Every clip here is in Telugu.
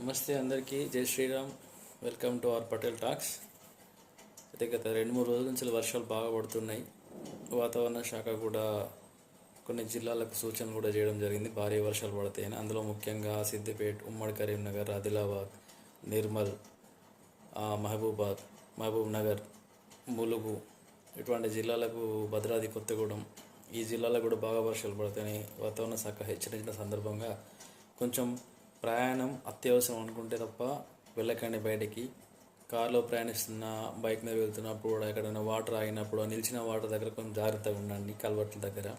నమస్తే అందరికీ. జై Shriram. Welcome to R Patel talks. అయితే గత రెండు మూడు రోజుల నుంచి వర్షాలు బాగా పడుతున్నాయి. వాతావరణ శాఖ కూడా కొన్ని జిల్లాలకు సూచనలు కూడా చేయడం జరిగింది. భారీ వర్షాలు పడతాయని. అందులో ముఖ్యంగా సిద్దిపేట ఉమ్మడి కరీంనగర్ ఆదిలాబాద్ నిర్మల్ మహబూబాద్ మహబూబ్ నగర్ ములుగు ఇటువంటి జిల్లాలకు భద్రాది కొత్తగూడెం ఈ జిల్లాలకు కూడా బాగా వర్షాలు పడతాయని వాతావరణ శాఖ హెచ్చరించిన సందర్భంగా కొంచెం ప్రయాణం అత్యవసరం అనుకుంటే తప్ప వెళ్ళకండి బయటికి. కారులో ప్రయాణిస్తున్న బైక్ మీద వెళ్తున్నప్పుడు కూడా ఎక్కడైనా వాటర్ ఆగినప్పుడు నిలిచిన వాటర్ దగ్గర కొంచెం జాగ్రత్తగా ఉండండి కలవట్ల దగ్గర.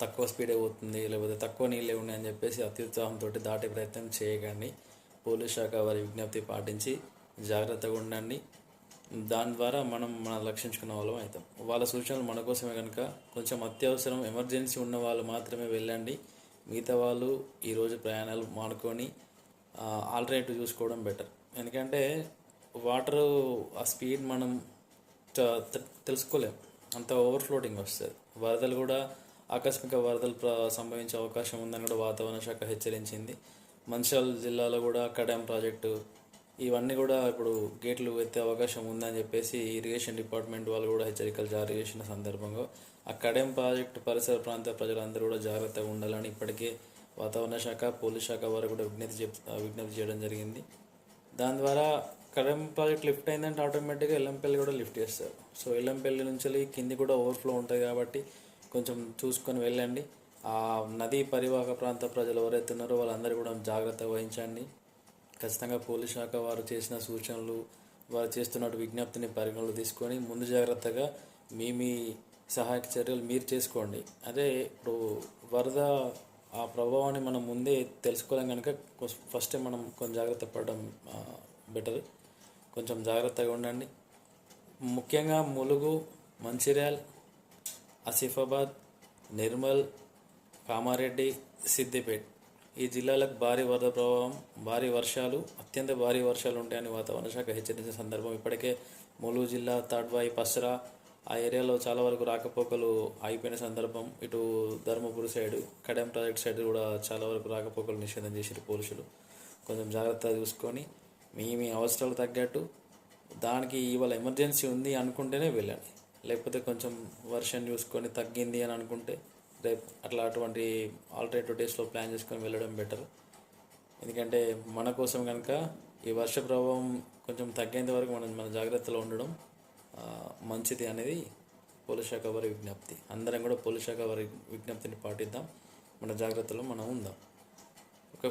తక్కువ స్పీడే పోతుంది లేకపోతే తక్కువ నీళ్ళే ఉన్నాయని చెప్పేసి అత్యుత్సాహంతో దాటే ప్రయత్నం చేయకండి. పోలీస్ శాఖ వారి విజ్ఞప్తి పాటించి జాగ్రత్తగా ఉండండి. దాని ద్వారా మనం మనం రక్షించుకున్న వాళ్ళం అవుతాం. వాళ్ళ సూచనలు మన కోసమే కనుక కొంచెం అత్యవసరం ఎమర్జెన్సీ ఉన్న వాళ్ళు మాత్రమే వెళ్ళండి. మిగతా వాళ్ళు ఈరోజు ప్రయాణాలు మానుకొని ఆల్టర్నేటివ్ చూసుకోవడం బెటర్ ఎందుకంటే వాటర్ ఆ స్పీడ్ మనం తెలుసుకోలేం. అంత ఓవర్ఫ్లోటింగ్ వస్తుంది. వరదలు కూడా ఆకస్మిక వరదలు ప్ర సంభవించే అవకాశం ఉందని కూడా వాతావరణ శాఖ హెచ్చరించింది. మంచిర్యాల జిల్లాలో కూడా కడాం ప్రాజెక్టు ఇవన్నీ కూడా ఇప్పుడు గేట్లు ఎత్తే అవకాశం ఉందని చెప్పేసి ఇరిగేషన్ డిపార్ట్మెంట్ వాళ్ళు కూడా హెచ్చరికలు జారీ చేసిన సందర్భంగా ఆ కడెం ప్రాజెక్టు పరిసర ప్రాంత ప్రజలందరూ కూడా జాగ్రత్తగా ఉండాలని ఇప్పటికే వాతావరణ శాఖ పోలీస్ శాఖ వారు కూడా విజ్ఞప్తి చెప్ విజ్ఞప్తి చేయడం జరిగింది. దాని ద్వారా కడెం ప్రాజెక్ట్ లిఫ్ట్ అయిందంటే ఆటోమేటిక్గా ఎల్లంపల్లి కూడా లిఫ్ట్ చేస్తారు. సో ఎల్లంపల్లి నుంచి కింది కూడా ఓవర్ఫ్లో ఉంటుంది కాబట్టి కొంచెం చూసుకొని వెళ్ళండి. ఆ నదీ పరివాహక ప్రాంత ప్రజలు ఎవరైతే ఉన్నారో వాళ్ళందరూ కూడా జాగ్రత్త వహించండి. ఖచ్చితంగా పోలీస్ శాఖ వారు చేసిన సూచనలు వారు చేస్తున్న విజ్ఞప్తిని పరిగణలో తీసుకొని ముందు జాగ్రత్తగా మీ మీ సహాయక చర్యలు మీరు చేసుకోండి. అదే ఇప్పుడు వరద ఆ ప్రభావాన్ని మనం ముందే తెలుసుకోలేం కనుక ఫస్ట్ మనం కొంచెం జాగ్రత్త పడడం బెటర్ కొంచెం జాగ్రత్తగా ఉండండి. ముఖ్యంగా ములుగు మంచిర్యాల్ ఆసిఫాబాద్ నిర్మల్ కామారెడ్డి సిద్దిపేట్ ఈ జిల్లాలకు భారీ వరద ప్రభావం భారీ వర్షాలు అత్యంత భారీ వర్షాలు ఉంటాయని వాతావరణ శాఖ హెచ్చరించిన సందర్భం ఇప్పటికే. ములు జిల్లా తాడ్వాయి పసరా ఆ ఏరియాలో చాలా వరకు రాకపోకలు ఆగిపోయిన సందర్భం. ఇటు Dharmapuri side Kadem project side కూడా చాలా వరకు రాకపోకలు నిషేధం చేశారు పోలీసులు. కొంచెం జాగ్రత్తగా చూసుకొని మీ మీ అవసరాలు తగ్గట్టు దానికి ఇవాళ ఎమర్జెన్సీ ఉంది అనుకుంటేనే వెళ్ళండి. లేకపోతే కొంచెం వర్షం చూసుకొని తగ్గింది అని అనుకుంటే రేపు అట్లా అటువంటి ఆల్టర్నేటివ్ డేస్లో ప్లాన్ చేసుకొని వెళ్ళడం బెటర్ ఎందుకంటే మన కోసం కనుక ఈ వర్ష ప్రభావం కొంచెం తగ్గేంత వరకు మనం మన జాగ్రత్తలో ఉండడం మంచిది అనేది పోలీస్ శాఖ వారి విజ్ఞప్తి. అందరం కూడా పోలీస్ శాఖ వారి విజ్ఞప్తిని పాటిద్దాం. మన జాగ్రత్తలో మనం ఉందాం.